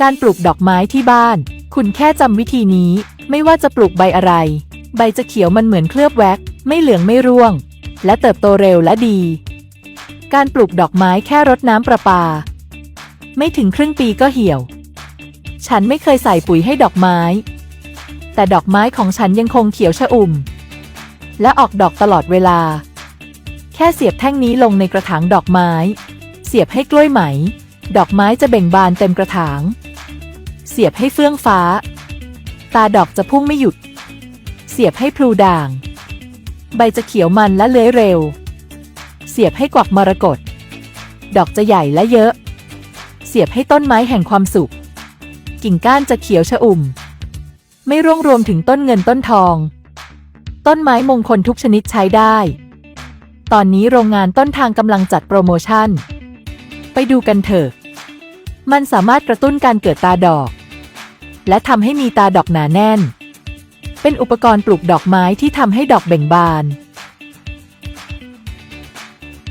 การปลูกดอกไม้ที่บ้าน คุณแค่จำวิธีนี้ ไม่ว่าจะปลูกใบอะไร ใบจะเขียวมันเหมือนเคลือบแว็ก ไม่เหลืองไม่ร่วง และเติบโตเร็วและดี การปลูกดอกไม้แค่รดน้ำประปา ไม่ถึงครึ่งปีก็เหี่ยว ฉันไม่เคยใส่ปุ๋ยให้ดอกไม้ แต่ดอกไม้ของฉันยังคงเขียวชอุ่ม และออกดอกตลอดเวลา แค่เสียบแท่งนี้ลงในกระถางดอกไม้ เสียบให้กล้วยไหมดอกไม้จะเบ่งบานเต็มกระถาง เสียบให้เฟื่องฟ้า ตาดอกจะพุ่งไม่หยุด เสียบให้พลูด่าง ใบจะเขียวมันและเลื้อยเร็ว เสียบให้กวักมรกตดอกจะใหญ่และเยอะ เสียบให้ต้นไม้แห่งความสุข กิ่งก้านจะเขียวชอุ่ม ไม่ร่วงรวมถึงต้นเงินต้นทอง ต้นไม้มงคลทุกชนิดใช้ได้ ตอนนี้โรงงานต้นทางกำลังจัดโปรโมชั่น ไปดูกันเถอะ มันสามารถกระตุ้นการเกิดตาดอก และทำให้มีตาดอกหนาแน่น เป็นอุปกรณ์ปลูกดอกไม้ที่ทำให้ดอกเบ่งบาน